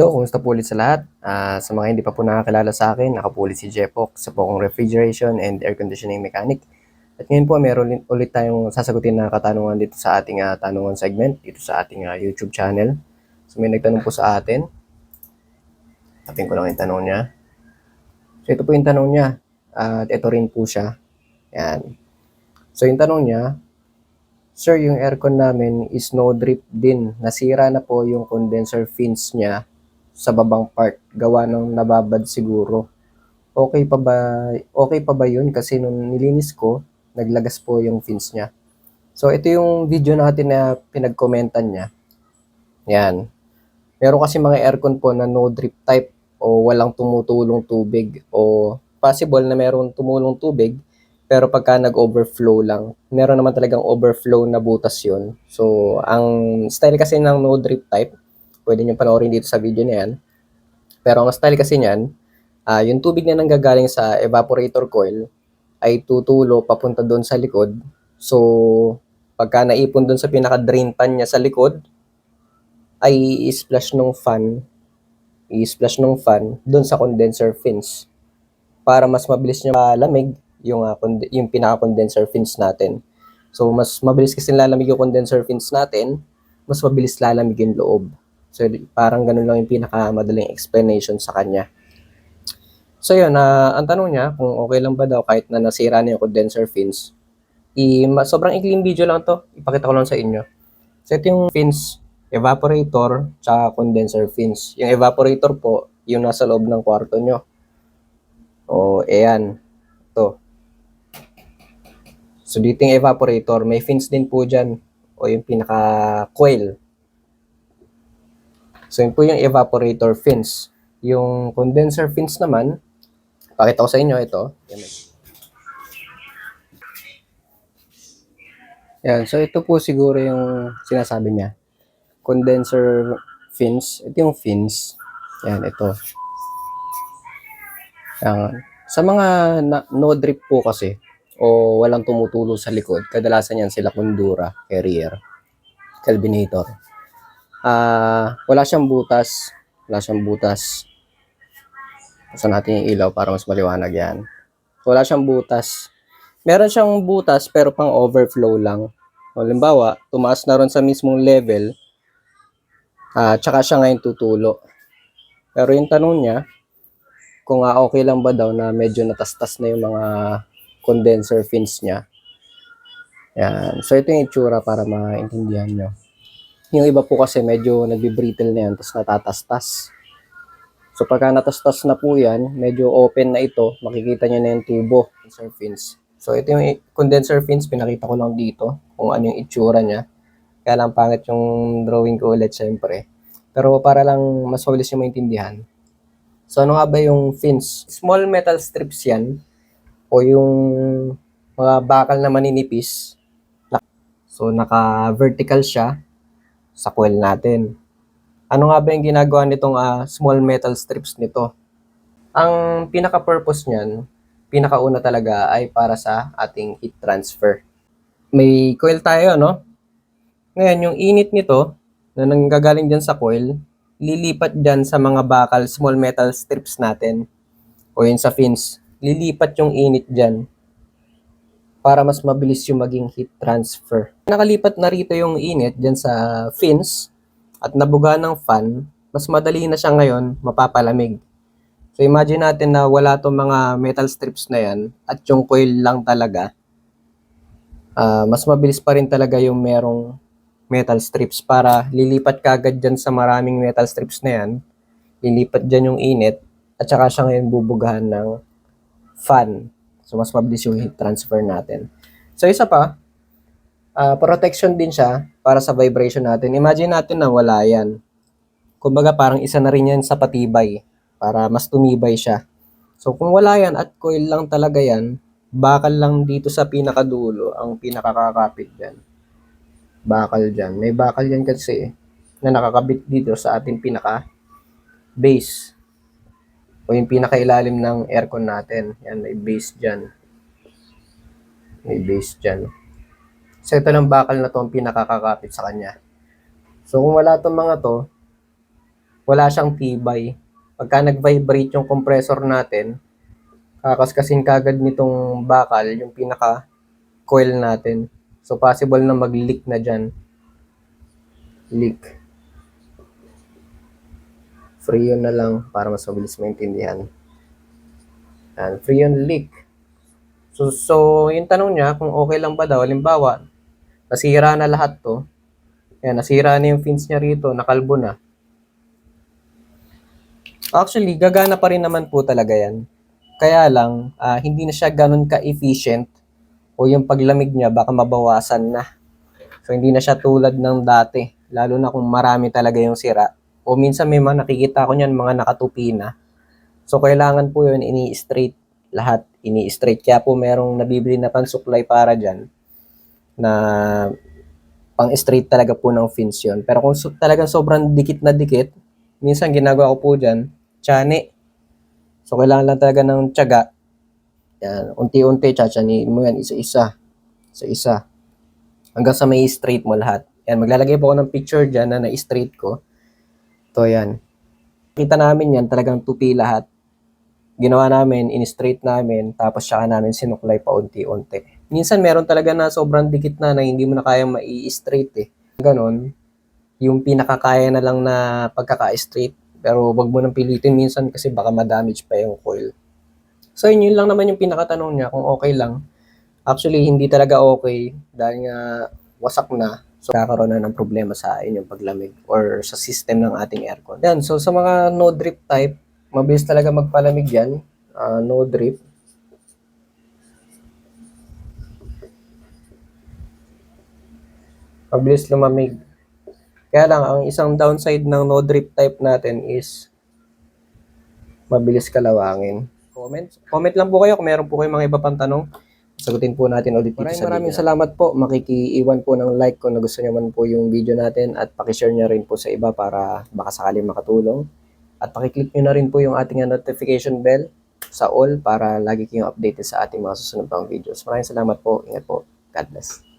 Hello, kumusta po ulit sa lahat? Ah, sa mga hindi pa po nakakilala sa akin, ako po ulit si Jepok, sa po refrigeration and air conditioning mechanic. At ngayon po, meron ulit- tayong sasagutin na katanungan dito sa ating ah, tanungan segment, dito sa ating ah, YouTube channel. So may nagtanong po sa atin. Tapin ko lang yung tanong niya. So ito po yung tanong niya. At ito rin po siya. Yan. So yung tanong niya, Sir, yung aircon namin is no drip din. Nasira na po yung condenser fins niya sa babang part. Gawa ng nababad siguro. Okay pa ba, okay pa ba yun? Kasi nung nilinis ko, naglagas po yung fins niya. So, ito yung video natin na pinagkomentan niya. Yan. Meron kasi mga aircon po na no drip type o walang tumutulong tubig o possible na meron tumulong tubig pero pagka nag-overflow lang, meron naman talagang overflow na butas yon. So, ang style kasi ng no drip type, pwede nyo panoorin dito sa video na yan. Pero ang style kasi niyan, ah, yung tubig na nanggagaling sa evaporator coil ay tutulo papunta doon sa likod. So, pagka naipon doon sa pinaka-drain pan niya sa likod, ay i-splash nung fan, i-splash nung fan doon sa condenser fins para mas mabilis niya malamig yung, conde- yung pinaka-condenser fins natin. So, mas mabilis kasi lalamig yung condenser fins natin, mas mabilis lalamig yung loob. So, parang ganun lang yung pinakamadaling explanation sa kanya. So, yun, ah, ang tanong niya, kung okay lang ba daw kahit na nasira na yung condenser fins, i sobrang ikling video lang to, ipakita ko lang sa inyo. So, ito yung fins, evaporator, tsaka condenser fins. Yung evaporator po, yung nasa loob ng kwarto nyo. O, ayan. Ito. So, dito yung evaporator. May fins din po dyan. O yung pinaka-coil. So, yun po yung evaporator fins. Yung condenser fins naman, pakita ko sa inyo ito. Yan. So, ito po siguro yung sinasabi niya. Condenser fins. Ito yung fins. Yan, ito. Yan. Sa mga na- no drip po kasi, o walang tumutulo sa likod, kadalasan yan sila kundura, carrier, calvinator. Ah, wala siyang butas, wala siyang butas. Buksan natin yung ilaw para mas maliwanag yan. Wala siyang butas. Meron siyang butas pero pang overflow lang. Halimbawa, tumaas na ron sa mismong level, ah, tsaka siya ngayon tutulo. Pero yung tanong niya, kung ah, okay lang ba daw na medyo natastas na yung mga condenser fins niya. Yan. So, ito yung itsura para maintindihan nyo. Yung iba po kasi medyo nagbi-brittle na yan, tapos natatastas. So, pagka natastas na po yan, medyo open na ito, makikita nyo na yung tubo, condenser fins. So, ito yung condenser fins, pinakita ko lang dito, kung ano yung itsura niya. Kaya lang pangit yung drawing ko ulit, syempre. Pero para lang mas mabilis yung maintindihan. So, ano nga ba yung fins? Small metal strips yan, o yung mga bakal na maninipis. So, naka-vertical siya sa coil natin. Ano nga ba yung ginagawa nitong ah, small metal strips nito? Ang pinaka-purpose niyan, pinakauna talaga ay para sa ating heat transfer. May coil tayo, no? Ngayon, yung init nito, na nanggagaling dyan sa coil, lilipat dyan sa mga bakal small metal strips natin o yun sa fins. Lilipat yung init dyan para mas mabilis yung maging heat transfer. Nakalipat na rito yung init dyan sa fins at nabuga ng fan, mas madali na siya ngayon mapapalamig. So imagine natin na wala tong mga metal strips na yan at yung coil lang talaga. Ah, mas mabilis pa rin talaga yung merong metal strips para lilipat kagad dyan sa maraming metal strips na yan. Lilipat dyan yung init at saka siya ngayon bubugahan ng fan. So, mas mabilis yung transfer natin. So, isa pa, ah, protection din siya para sa vibration natin. Imagine natin na wala yan. Kumbaga, parang isa na rin yan sa patibay para mas tumibay siya. So, kung wala yan at coil lang talaga yan, bakal lang dito sa pinakadulo ang pinakakakapit dyan. Bakal dyan. May bakal yan kasi na nakakabit dito sa ating pinaka base o yung pinakailalim ng aircon natin. Yan, may base dyan. May base dyan. So, ito lang bakal na to ang pinakakakapit sa kanya. So, kung wala tong mga to, wala siyang tibay. Pagka nag-vibrate yung compressor natin, kakaskasin kagad nitong bakal, yung pinaka coil natin. So possible na mag-leak na dyan. Leak. Free yun na lang para mas mabilis maintindihan. And free yun leak. So, so yung tanong niya kung okay lang ba daw, halimbawa, nasira na lahat to. Yan, nasira na yung fins niya rito, nakalbo na. Actually, gagana pa rin naman po talaga yan. Kaya lang, ah, hindi na siya ganun ka-efficient o yung paglamig niya baka mabawasan na. So, hindi na siya tulad ng dati. Lalo na kung marami talaga yung sira. O minsan may mga nakikita ko niyan, mga nakatupi na. So, kailangan po yun ini-straight lahat. Ini-straight. Kaya po merong nabibili na pansuklay para dyan na pang-straight talaga po ng fins yun. Pero kung so, talagang sobrang dikit na dikit, minsan ginagawa ko po dyan, tsane. So, kailangan lang talaga ng tiyaga. Yan, unti-unti, tsatsaniin mo yan, isa-isa. Isa-isa. Hanggang sa may straight mo lahat. Yan, maglalagay po ako ng picture dyan na na-straight ko. Ito yan. Kita namin yan, talagang tupi lahat. Ginawa namin, in-straight namin, tapos saka namin sinuklay pa unti-unti. Minsan meron talaga na sobrang dikit na na hindi mo na kayang mai-straight eh. Ganon, yung pinakakaya na lang na pagkaka-straight. Pero wag mo nang pilitin minsan kasi baka ma-damage pa yung coil. So yun, yun lang naman yung pinakatanong niya kung okay lang. Actually, hindi talaga okay dahil nga wasak na. So, kakaroon na ng problema sa inyong paglamig or sa system ng ating aircon. Yan, so sa mga no drip type, mabilis talaga magpalamig yan. Ah, no drip. Mabilis lumamig. Kaya lang, ang isang downside ng no drip type natin is mabilis kalawangin. Comment. Comment lang po kayo kung meron po kayong mga iba pang tanong. Sagutin po natin ulit dito Maraming sa maraming salamat po. Makikiiwan po ng like kung nagustuhan nyo man po yung video natin at pakishare nyo rin po sa iba para baka sakaling makatulong. At pakiclick nyo na rin po yung ating notification bell sa all para lagi kayong updated sa ating mga susunod pang videos. Maraming salamat po. Ingat po. God bless.